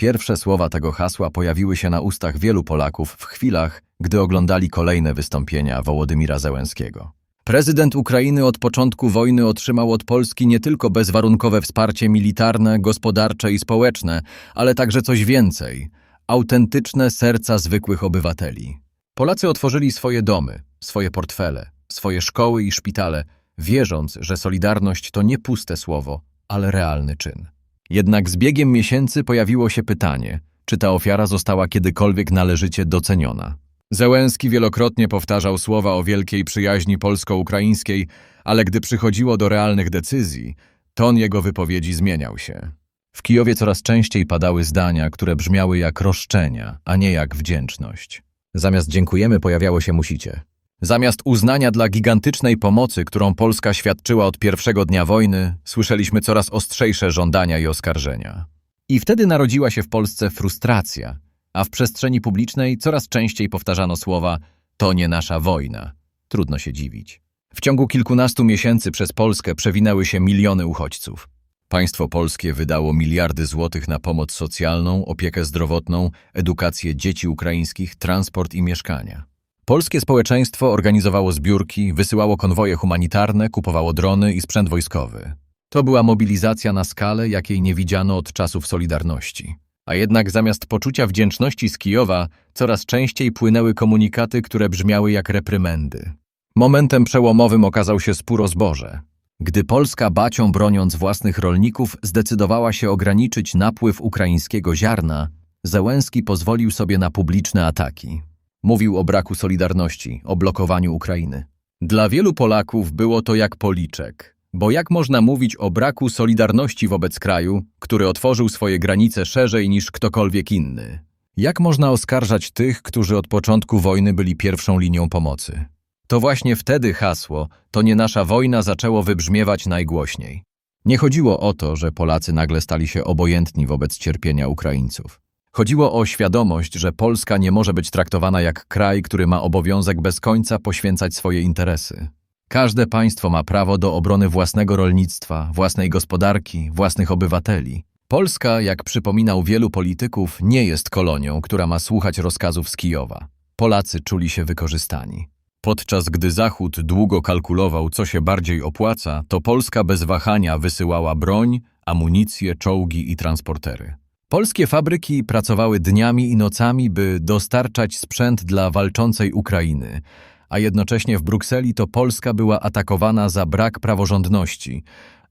Pierwsze słowa tego hasła pojawiły się na ustach wielu Polaków w chwilach, gdy oglądali kolejne wystąpienia Wołodymira Zełenskiego. Prezydent Ukrainy od początku wojny otrzymał od Polski nie tylko bezwarunkowe wsparcie militarne, gospodarcze i społeczne, ale także coś więcej autentyczne serca zwykłych obywateli. Polacy otworzyli swoje domy, swoje portfele, swoje szkoły i szpitale, wierząc, że solidarność to nie puste słowo, ale realny czyn. Jednak z biegiem miesięcy pojawiło się pytanie, czy ta ofiara została kiedykolwiek należycie doceniona. Zełenski wielokrotnie powtarzał słowa o wielkiej przyjaźni polsko-ukraińskiej, ale gdy przychodziło do realnych decyzji, ton jego wypowiedzi zmieniał się. W Kijowie coraz częściej padały zdania, które brzmiały jak roszczenia, a nie jak wdzięczność. Zamiast dziękujemy pojawiało się musicie. Zamiast uznania dla gigantycznej pomocy, którą Polska świadczyła od pierwszego dnia wojny, słyszeliśmy coraz ostrzejsze żądania i oskarżenia. I wtedy narodziła się w Polsce frustracja, a w przestrzeni publicznej coraz częściej powtarzano słowa to nie nasza wojna. Trudno się dziwić. W ciągu kilkunastu miesięcy przez Polskę przewinęły się miliony uchodźców. Państwo polskie wydało miliardy złotych na pomoc socjalną, opiekę zdrowotną, edukację dzieci ukraińskich, transport i mieszkania. Polskie społeczeństwo organizowało zbiórki, wysyłało konwoje humanitarne, kupowało drony i sprzęt wojskowy. To była mobilizacja na skalę, jakiej nie widziano od czasów Solidarności. A jednak zamiast poczucia wdzięczności z Kijowa, coraz częściej płynęły komunikaty, które brzmiały jak reprymendy. Momentem przełomowym okazał się spór o zboże. Gdy Polska bacią broniąc własnych rolników zdecydowała się ograniczyć napływ ukraińskiego ziarna, Zełenski pozwolił sobie na publiczne ataki. Mówił o braku solidarności, o blokowaniu Ukrainy. Dla wielu Polaków było to jak policzek, bo jak można mówić o braku solidarności wobec kraju, który otworzył swoje granice szerzej niż ktokolwiek inny? Jak można oskarżać tych, którzy od początku wojny byli pierwszą linią pomocy? To właśnie wtedy hasło to nie nasza wojna zaczęło wybrzmiewać najgłośniej. Nie chodziło o to, że Polacy nagle stali się obojętni wobec cierpienia Ukraińców. Chodziło o świadomość, że Polska nie może być traktowana jak kraj, który ma obowiązek bez końca poświęcać swoje interesy. Każde państwo ma prawo do obrony własnego rolnictwa, własnej gospodarki, własnych obywateli. Polska, jak przypominał wielu polityków, nie jest kolonią, która ma słuchać rozkazów z Kijowa. Polacy czuli się wykorzystani. Podczas gdy Zachód długo kalkulował, co się bardziej opłaca, to Polska bez wahania wysyłała broń, amunicję, czołgi i transportery. Polskie fabryki pracowały dniami i nocami, by dostarczać sprzęt dla walczącej Ukrainy, a jednocześnie w Brukseli to Polska była atakowana za brak praworządności,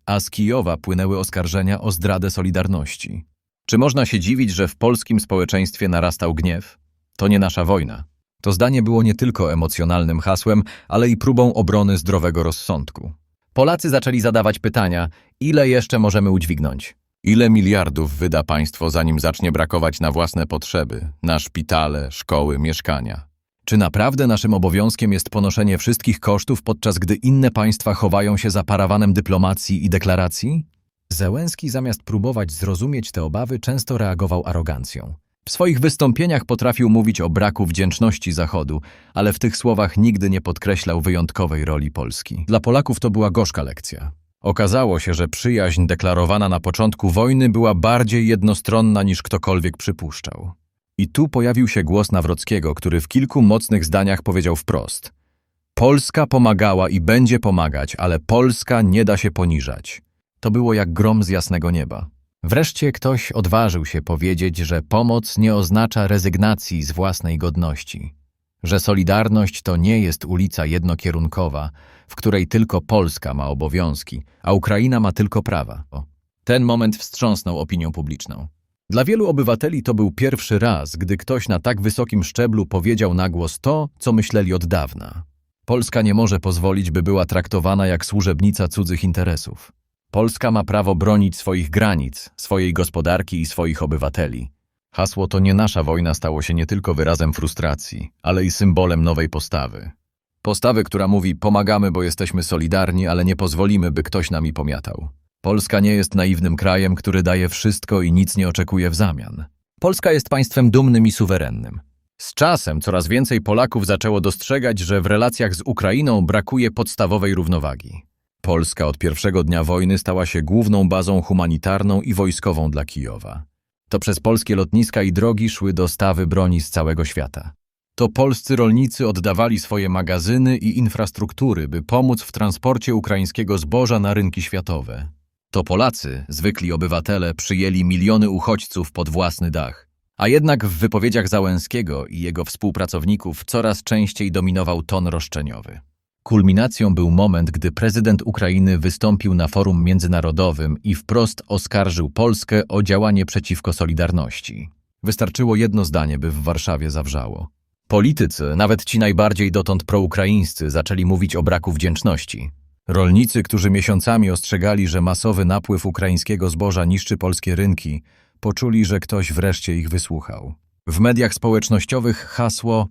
a z Kijowa płynęły oskarżenia o zdradę Solidarności. Czy można się dziwić, że w polskim społeczeństwie narastał gniew? To nie nasza wojna. To zdanie było nie tylko emocjonalnym hasłem, ale i próbą obrony zdrowego rozsądku. Polacy zaczęli zadawać pytania, ile jeszcze możemy udźwignąć? Ile miliardów wyda państwo, zanim zacznie brakować na własne potrzeby, na szpitale, szkoły, mieszkania? Czy naprawdę naszym obowiązkiem jest ponoszenie wszystkich kosztów, podczas gdy inne państwa chowają się za parawanem dyplomacji i deklaracji? Zełenski zamiast próbować zrozumieć te obawy, często reagował arogancją. W swoich wystąpieniach potrafił mówić o braku wdzięczności Zachodu, ale w tych słowach nigdy nie podkreślał wyjątkowej roli Polski. Dla Polaków to była gorzka lekcja. Okazało się, że przyjaźń deklarowana na początku wojny była bardziej jednostronna niż ktokolwiek przypuszczał. I tu pojawił się głos Nawrockiego, który w kilku mocnych zdaniach powiedział wprost: Polska pomagała i będzie pomagać, ale Polska nie da się poniżać. To było jak grom z jasnego nieba. Wreszcie ktoś odważył się powiedzieć, że pomoc nie oznacza rezygnacji z własnej godności, że solidarność to nie jest ulica jednokierunkowa, w której tylko Polska ma obowiązki, a Ukraina ma tylko prawa. Ten moment wstrząsnął opinią publiczną. Dla wielu obywateli to był pierwszy raz, gdy ktoś na tak wysokim szczeblu powiedział na głos to, co myśleli od dawna. Polska nie może pozwolić, by była traktowana jak służebnica cudzych interesów. Polska ma prawo bronić swoich granic, swojej gospodarki i swoich obywateli. Hasło to nie nasza wojna stało się nie tylko wyrazem frustracji, ale i symbolem nowej postawy. Postawy, która mówi pomagamy, bo jesteśmy solidarni, ale nie pozwolimy, by ktoś nami pomiatał. Polska nie jest naiwnym krajem, który daje wszystko i nic nie oczekuje w zamian. Polska jest państwem dumnym i suwerennym. Z czasem coraz więcej Polaków zaczęło dostrzegać, że w relacjach z Ukrainą brakuje podstawowej równowagi. Polska od pierwszego dnia wojny stała się główną bazą humanitarną i wojskową dla Kijowa. To przez polskie lotniska i drogi szły dostawy broni z całego świata. To polscy rolnicy oddawali swoje magazyny i infrastruktury, by pomóc w transporcie ukraińskiego zboża na rynki światowe. To Polacy, zwykli obywatele, przyjęli miliony uchodźców pod własny dach. A jednak w wypowiedziach Załęskiego i jego współpracowników coraz częściej dominował ton roszczeniowy. Kulminacją był moment, gdy prezydent Ukrainy wystąpił na forum międzynarodowym i wprost oskarżył Polskę o działanie przeciwko Solidarności. Wystarczyło jedno zdanie, by w Warszawie zawrzało. Politycy, nawet ci najbardziej dotąd proukraińscy, zaczęli mówić o braku wdzięczności. Rolnicy, którzy miesiącami ostrzegali, że masowy napływ ukraińskiego zboża niszczy polskie rynki, poczuli, że ktoś wreszcie ich wysłuchał. W mediach społecznościowych hasło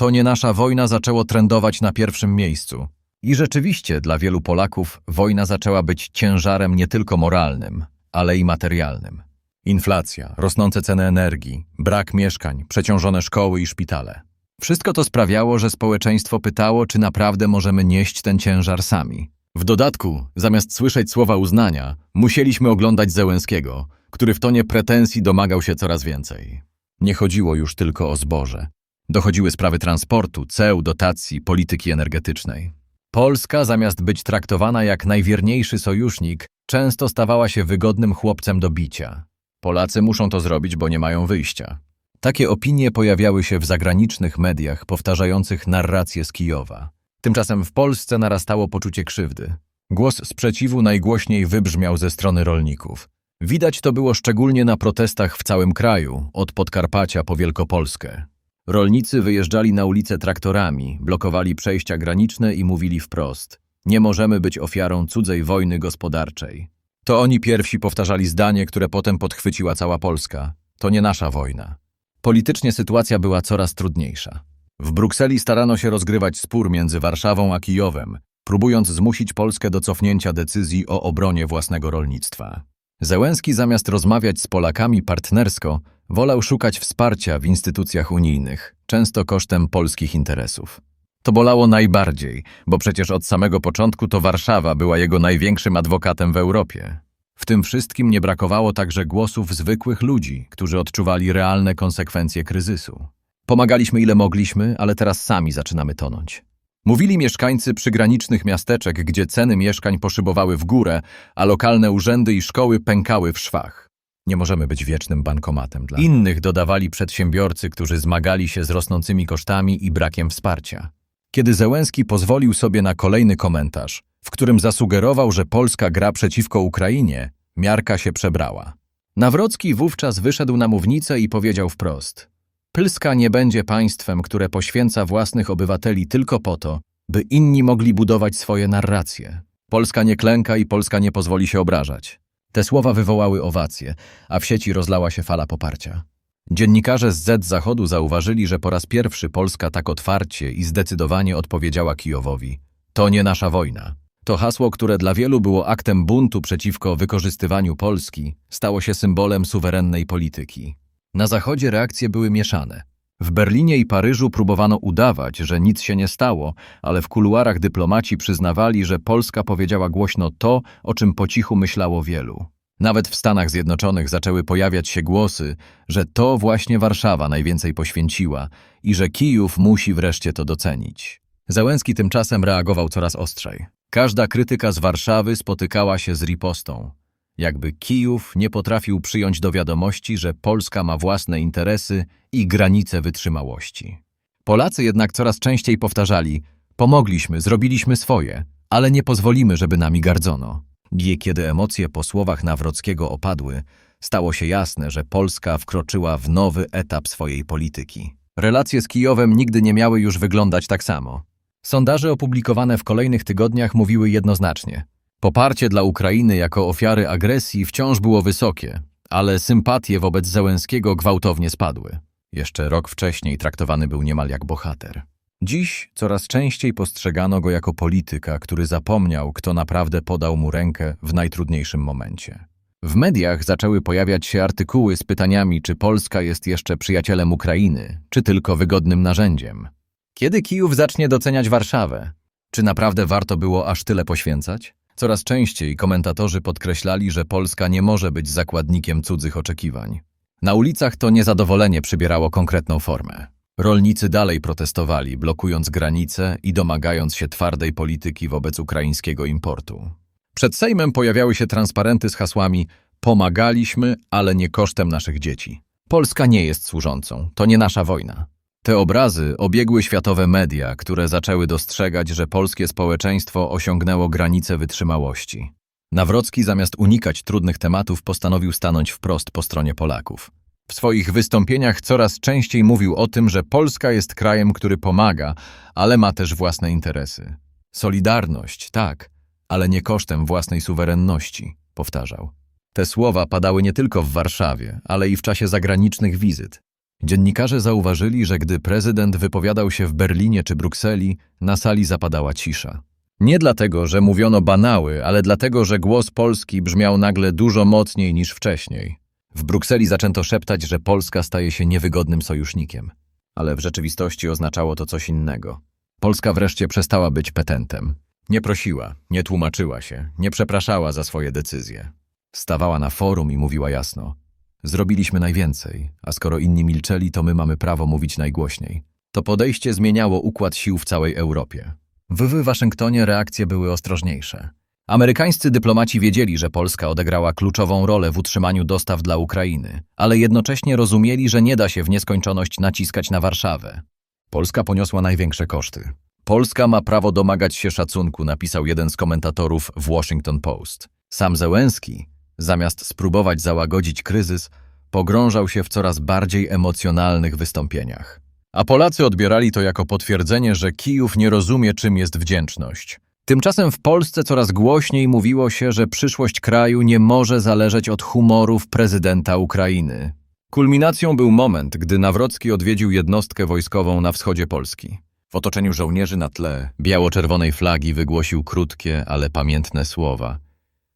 to nie nasza wojna zaczęło trendować na pierwszym miejscu. I rzeczywiście dla wielu Polaków wojna zaczęła być ciężarem nie tylko moralnym, ale i materialnym. Inflacja, rosnące ceny energii, brak mieszkań, przeciążone szkoły i szpitale. Wszystko to sprawiało, że społeczeństwo pytało, czy naprawdę możemy nieść ten ciężar sami. W dodatku, zamiast słyszeć słowa uznania, musieliśmy oglądać Zełenskiego, który w tonie pretensji domagał się coraz więcej. Nie chodziło już tylko o zboże. Dochodziły sprawy transportu, ceł, dotacji, polityki energetycznej. Polska, zamiast być traktowana jak najwierniejszy sojusznik, często stawała się wygodnym chłopcem do bicia. Polacy muszą to zrobić, bo nie mają wyjścia. Takie opinie pojawiały się w zagranicznych mediach powtarzających narrację z Kijowa. Tymczasem w Polsce narastało poczucie krzywdy. Głos sprzeciwu najgłośniej wybrzmiał ze strony rolników. Widać to było szczególnie na protestach w całym kraju, od Podkarpacia po Wielkopolskę. Rolnicy wyjeżdżali na ulice traktorami, blokowali przejścia graniczne i mówili wprost: Nie możemy być ofiarą cudzej wojny gospodarczej. To oni pierwsi powtarzali zdanie, które potem podchwyciła cała Polska: To nie nasza wojna. Politycznie sytuacja była coraz trudniejsza. W Brukseli starano się rozgrywać spór między Warszawą a Kijowem, próbując zmusić Polskę do cofnięcia decyzji o obronie własnego rolnictwa. Zełenski zamiast rozmawiać z Polakami partnersko, wolał szukać wsparcia w instytucjach unijnych, często kosztem polskich interesów. To bolało najbardziej, bo przecież od samego początku to Warszawa była jego największym adwokatem w Europie. W tym wszystkim nie brakowało także głosów zwykłych ludzi, którzy odczuwali realne konsekwencje kryzysu. Pomagaliśmy ile mogliśmy, ale teraz sami zaczynamy tonąć. Mówili mieszkańcy przygranicznych miasteczek, gdzie ceny mieszkań poszybowały w górę, a lokalne urzędy i szkoły pękały w szwach. Nie możemy być wiecznym bankomatem dla innych, dodawali przedsiębiorcy, którzy zmagali się z rosnącymi kosztami i brakiem wsparcia. Kiedy Zełenski pozwolił sobie na kolejny komentarz, w którym zasugerował, że Polska gra przeciwko Ukrainie, miarka się przebrała. Nawrocki wówczas wyszedł na mównicę i powiedział wprost: Pylska nie będzie państwem, które poświęca własnych obywateli tylko po to, by inni mogli budować swoje narracje. Polska nie klęka i Polska nie pozwoli się obrażać. Te słowa wywołały owacje, a w sieci rozlała się fala poparcia. Dziennikarze z Z Zachodu zauważyli, że po raz pierwszy Polska tak otwarcie i zdecydowanie odpowiedziała Kijowowi. To nie nasza wojna. To hasło, które dla wielu było aktem buntu przeciwko wykorzystywaniu Polski, stało się symbolem suwerennej polityki. Na Zachodzie reakcje były mieszane. W Berlinie i Paryżu próbowano udawać, że nic się nie stało, ale w kuluarach dyplomaci przyznawali, że Polska powiedziała głośno to, o czym po cichu myślało wielu. Nawet w Stanach Zjednoczonych zaczęły pojawiać się głosy, że to właśnie Warszawa najwięcej poświęciła i że Kijów musi wreszcie to docenić. Załęski tymczasem reagował coraz ostrzej. Każda krytyka z Warszawy spotykała się z ripostą. Jakby Kijów nie potrafił przyjąć do wiadomości, że Polska ma własne interesy i granice wytrzymałości. Polacy jednak coraz częściej powtarzali: Pomogliśmy, zrobiliśmy swoje, ale nie pozwolimy, żeby nami gardzono. I kiedy emocje po słowach Nawrockiego opadły, stało się jasne, że Polska wkroczyła w nowy etap swojej polityki. Relacje z Kijowem nigdy nie miały już wyglądać tak samo. Sondaże opublikowane w kolejnych tygodniach mówiły jednoznacznie. Poparcie dla Ukrainy jako ofiary agresji wciąż było wysokie, ale sympatie wobec Zełenskiego gwałtownie spadły. Jeszcze rok wcześniej traktowany był niemal jak bohater. Dziś coraz częściej postrzegano go jako polityka, który zapomniał, kto naprawdę podał mu rękę w najtrudniejszym momencie. W mediach zaczęły pojawiać się artykuły z pytaniami, czy Polska jest jeszcze przyjacielem Ukrainy, czy tylko wygodnym narzędziem. Kiedy Kijów zacznie doceniać Warszawę? Czy naprawdę warto było aż tyle poświęcać? Coraz częściej komentatorzy podkreślali, że Polska nie może być zakładnikiem cudzych oczekiwań. Na ulicach to niezadowolenie przybierało konkretną formę. Rolnicy dalej protestowali, blokując granice i domagając się twardej polityki wobec ukraińskiego importu. Przed Sejmem pojawiały się transparenty z hasłami Pomagaliśmy, ale nie kosztem naszych dzieci. Polska nie jest służącą, to nie nasza wojna. Te obrazy obiegły światowe media, które zaczęły dostrzegać, że polskie społeczeństwo osiągnęło granice wytrzymałości. Nawrocki zamiast unikać trudnych tematów postanowił stanąć wprost po stronie Polaków. W swoich wystąpieniach coraz częściej mówił o tym, że Polska jest krajem, który pomaga, ale ma też własne interesy. Solidarność, tak, ale nie kosztem własnej suwerenności, powtarzał. Te słowa padały nie tylko w Warszawie, ale i w czasie zagranicznych wizyt. Dziennikarze zauważyli, że gdy prezydent wypowiadał się w Berlinie czy Brukseli, na sali zapadała cisza. Nie dlatego, że mówiono banały, ale dlatego, że głos Polski brzmiał nagle dużo mocniej niż wcześniej. W Brukseli zaczęto szeptać, że Polska staje się niewygodnym sojusznikiem. Ale w rzeczywistości oznaczało to coś innego. Polska wreszcie przestała być petentem. Nie prosiła, nie tłumaczyła się, nie przepraszała za swoje decyzje. Stawała na forum i mówiła jasno. Zrobiliśmy najwięcej, a skoro inni milczeli, to my mamy prawo mówić najgłośniej. To podejście zmieniało układ sił w całej Europie. W Waszyngtonie reakcje były ostrożniejsze. Amerykańscy dyplomaci wiedzieli, że Polska odegrała kluczową rolę w utrzymaniu dostaw dla Ukrainy, ale jednocześnie rozumieli, że nie da się w nieskończoność naciskać na Warszawę. Polska poniosła największe koszty. Polska ma prawo domagać się szacunku, napisał jeden z komentatorów w Washington Post. Sam Zełenski, zamiast spróbować załagodzić kryzys, pogrążał się w coraz bardziej emocjonalnych wystąpieniach. A Polacy odbierali to jako potwierdzenie, że Kijów nie rozumie, czym jest wdzięczność. Tymczasem w Polsce coraz głośniej mówiło się, że przyszłość kraju nie może zależeć od humorów prezydenta Ukrainy. Kulminacją był moment, gdy Nawrocki odwiedził jednostkę wojskową na wschodzie Polski. W otoczeniu żołnierzy na tle biało-czerwonej flagi wygłosił krótkie, ale pamiętne słowa.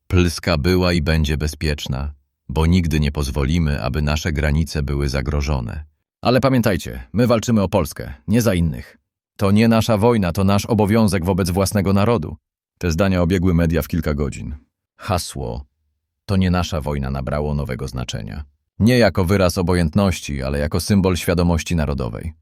Plska była i będzie bezpieczna, bo nigdy nie pozwolimy, aby nasze granice były zagrożone. Ale pamiętajcie, my walczymy o Polskę, nie za innych. To nie nasza wojna, to nasz obowiązek wobec własnego narodu. Te zdania obiegły media w kilka godzin. Hasło to nie nasza wojna nabrało nowego znaczenia. Nie jako wyraz obojętności, ale jako symbol świadomości narodowej.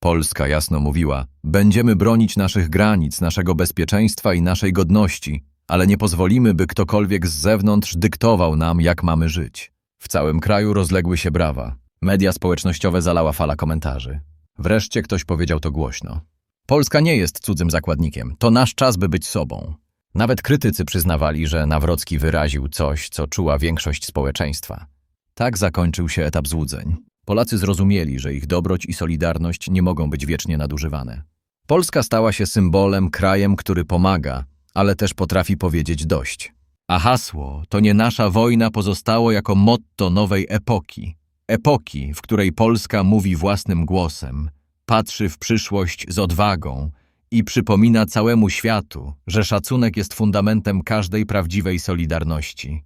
Polska jasno mówiła: Będziemy bronić naszych granic, naszego bezpieczeństwa i naszej godności, ale nie pozwolimy, by ktokolwiek z zewnątrz dyktował nam, jak mamy żyć. W całym kraju rozległy się brawa. Media społecznościowe zalała fala komentarzy. Wreszcie ktoś powiedział to głośno. Polska nie jest cudzym zakładnikiem. To nasz czas, by być sobą. Nawet krytycy przyznawali, że Nawrocki wyraził coś, co czuła większość społeczeństwa. Tak zakończył się etap złudzeń. Polacy zrozumieli, że ich dobroć i solidarność nie mogą być wiecznie nadużywane. Polska stała się symbolem, krajem, który pomaga, ale też potrafi powiedzieć dość. A hasło to nie nasza wojna pozostało jako motto nowej epoki. Epoki, w której Polska mówi własnym głosem, patrzy w przyszłość z odwagą i przypomina całemu światu, że szacunek jest fundamentem każdej prawdziwej solidarności.